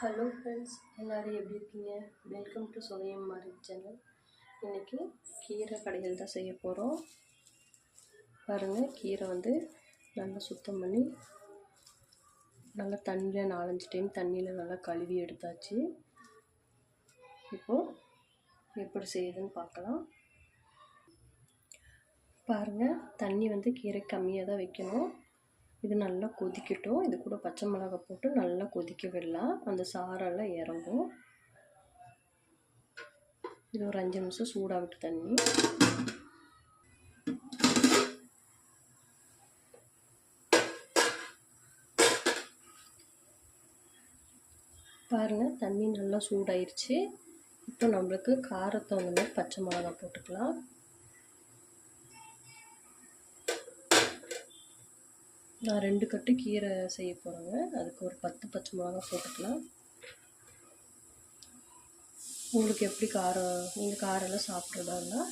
Hello friends எல்லோரும் எப்படி இருக்கீங்க? வெல்கம் டு சுவையம் மாரி சேனல் இன்றைக்கி கீரை கடைகள் தான் செய்ய போகிறோம் பாருங்கள் கீரை வந்து நல்லா சுத்தம் பண்ணி நல்லா தண்ணியில் நாலஞ்சு டைம் தண்ணியில் நல்லா கழுவி எடுத்தாச்சு. இப்போது எப்படி செய்யுதுன்னு பார்க்கலாம். பாருங்கள் தண்ணி வந்து கீரை கம்மியாக தான் வைக்கணும். இது நல்லா கொதிக்கட்டும். இது கூட பச்சை மிளகாய் போட்டு நல்லா கொதிக்க விடலாம். அந்த சாரெல்லாம் இறங்கும். இது ஒரு அஞ்சு நிமிஷம் சூடாக விட்டு தண்ணி. பாருங்கள் தண்ணி நல்லா சூடாயிருச்சு. இப்போ நம்மளுக்கு காரத்தை வந்து பச்சை மிளகா போட்டுக்கலாம். நான் ரெண்டு கட்டு கீரை செய்ய போகிறேங்க அதுக்கு ஒரு பத்து பச்சை மிளகா போட்டுக்கலாம். உங்களுக்கு எப்படி காரம் நீங்கள் காரெல்லாம் சாப்பிட்றதா இருந்தால்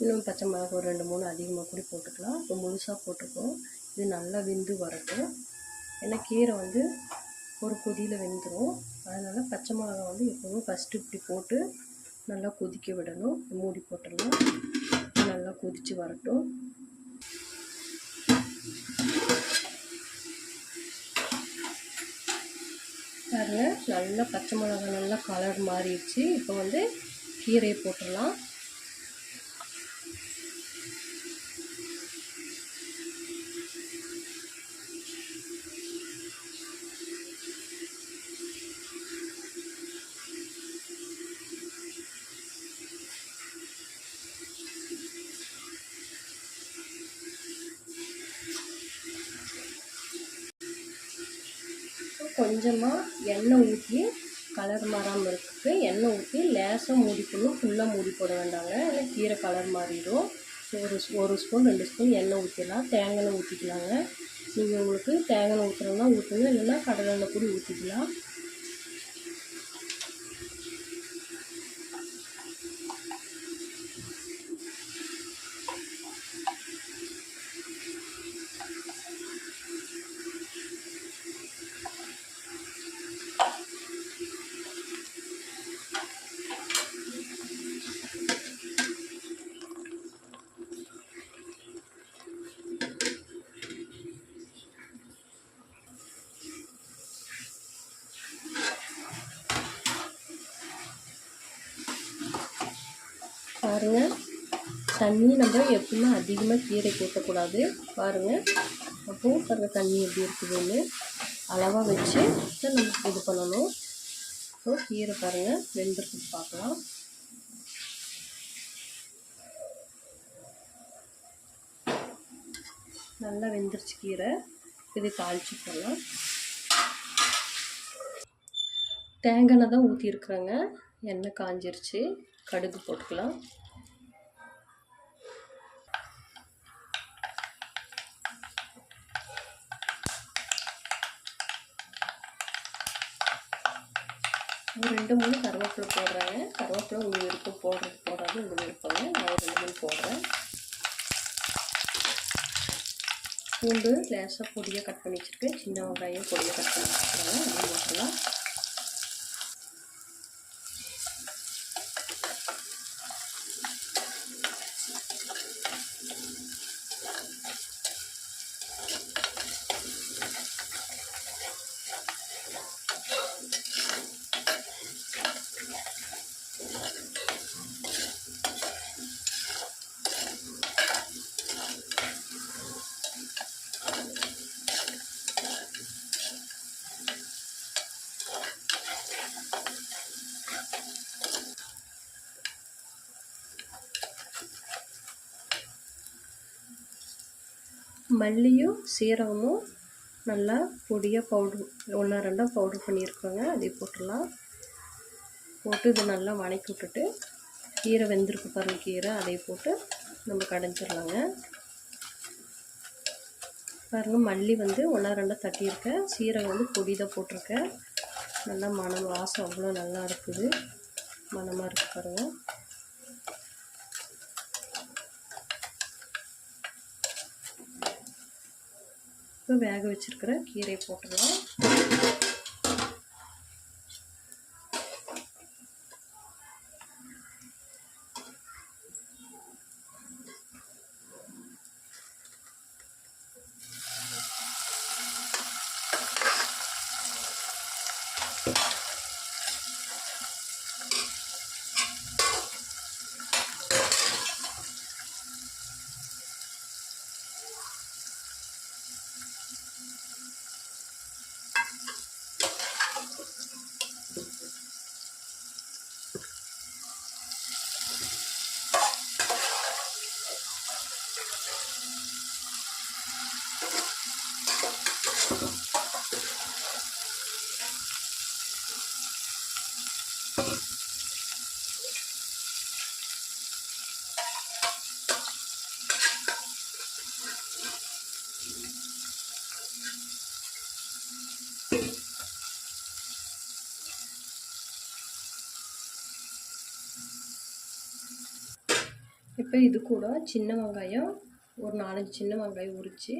இன்னும் பச்சை மிளகா ஒரு ரெண்டு மூணு அதிகமாக கூட போட்டுக்கலாம். இப்போ முழுசாக போட்டுக்கோம் இது நல்லா வெந்து வரட்டும். ஏன்னா கீரை வந்து ஒரு கொதியில் வெந்துடும் அதனால் பச்சை மிளகா வந்து எப்போவும் ஃபஸ்ட்டு இப்படி போட்டு நல்லா கொதிக்க விடணும். மூடி போட்டுடலாம். நல்லா கொதித்து வரட்டும். பாருங்கள் நல்லா பச்சை மிளகா நல்லா கலர் மாறிடுச்சு. இப்போ வந்து கீரையை போட்டுடலாம். கொஞ்சமாக எண்ணெய் ஊற்றி கலர் மாறாமல் இருக்குது எண்ணெய் ஊற்றி லேசாக மூடிக்கணும். ஃபுல்லாக மூடி போட வேண்டாங்க. ஏன்னா கீரை கலர் மாறிடும். ஒரு ஒரு ஸ்பூன் ரெண்டு ஸ்பூன் எண்ணெய் ஊற்றிடலாம் தேங்காய் ஊற்றிக்கலாங்க நீங்கள் உங்களுக்கு தேங்காய் ஊற்றுறதுனா ஊற்றுங்க இல்லைன்னா கடலெண்ணெய் கூட ஊற்றிக்கலாம் பாருங்கள் தண்ணி நம்ம எப்பவுமே அதிகமாக கீரை ஊற்றக்கூடாது பாருங்கள் அப்போது பாருங்கள் தண்ணி எப்படி இருக்குதுன்னு. அளவாக வச்சு நம்ம இது பண்ணணும். ஸோ கீரை பாருங்கள் வெந்திருக்கு பார்க்கலாம். நல்லா வெந்துருச்சு கீரை. இது தாளிச்சு போடலாம். தேங்காய் தான் ஊற்றிருக்குறேங்க எண்ணெய் காஞ்சிருச்சு. கடுகு போட்டுக்கலாம். ரெண்டு மூணு கருவேப்பிலை போடுறாங்க கருவேப்பிலை உங்கள் விருப்பம் போடுறது போடுறது உங்கள் விருப்பங்க நான் ஒரு ரெண்டு மூணு போடுறேன். பூண்டு லேசாக பொடியாக கட் பண்ணி வச்சுருக்கேன். சின்ன வெங்காயம் பொடியாக கட் பண்ணி வச்சுருக்கேன். அது மட்டும்தான் மல்லியும் சீரகமும் நல்லா பொடியாக பவுட்ரு ஒன்றா ரெண்டாக பவுட்ரு பண்ணியிருக்கோங்க. அதை போட்டுடலாம். போட்டு இது நல்லா வணக்கி விட்டுட்டு கீரை வெந்திருக்கு பாருங்கள் கீரை. அதை போட்டு நம்ம கடைஞ்சிடலாங்க. பாருங்கள் மல்லி வந்து ஒன்றா ரெண்டாக தட்டியிருக்கேன். சீரகம் வந்து பொடி தான் போட்டிருக்கேன். நல்லா மனம் வாசம் அவ்வளோ நல்லா இருக்குது. மனமாக இருக்குது பாருங்கள் இப்போ வேக வச்சுருக்கிற கீரை போட்டுடலாம். இப்போ இது கூட சின்ன வெங்காயம் ஒரு நாலஞ்சு சின்ன வெங்காயம் உரித்து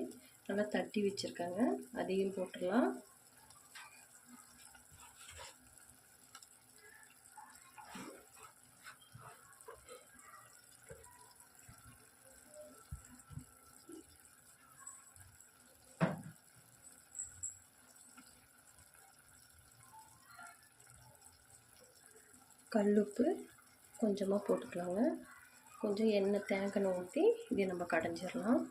நல்லா தட்டி வச்சுருக்காங்க. அதையும் போட்டுடலாம். கல்லுப்பு கொஞ்சமாக போட்டுக்கலாங்க. கொஞ்சம் எண்ணெய் தேங்காய் ஊற்றி இதை நம்ம கடைஞ்சிடலாம்.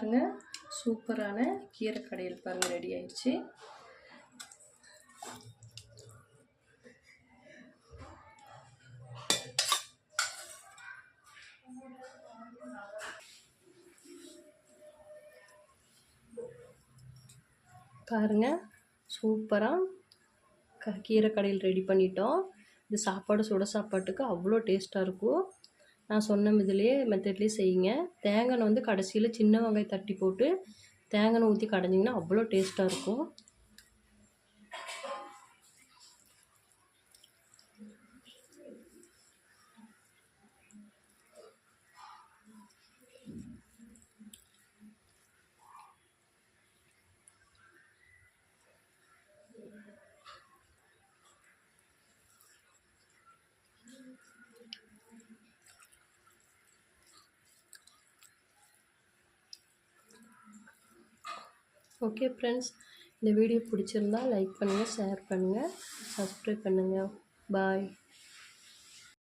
பாருங்கள் சூப்பரான கீரை கடையில் பாருங்கள் ரெடி ஆயிடுச்சு. பாருங்கள் சூப்பராக கீரை கடையில் ரெடி பண்ணிட்டோம். இது சாப்பாடு சுட சாப்பாட்டுக்கு அவ்வளோ டேஸ்ட்டாக இருக்கும். நான் சொன்ன இதுலேயே மெத்தட்லேயே செய்யுங்க. தேங்காய் வந்து கடைசியில் சின்ன வெங்காயம் தட்டி போட்டு தேங்காய் ஊற்றி கடைஞ்சிங்கன்னா அவ்வளோ டேஸ்ட்டாக இருக்கும். ஓகே ஃப்ரெண்ட்ஸ் இந்த வீடியோ பிடிச்சிருந்தா லைக் பண்ணுங்கள் ஷேர் பண்ணுங்கள் சப்ஸ்கிரைப் பண்ணுங்கள் பாய்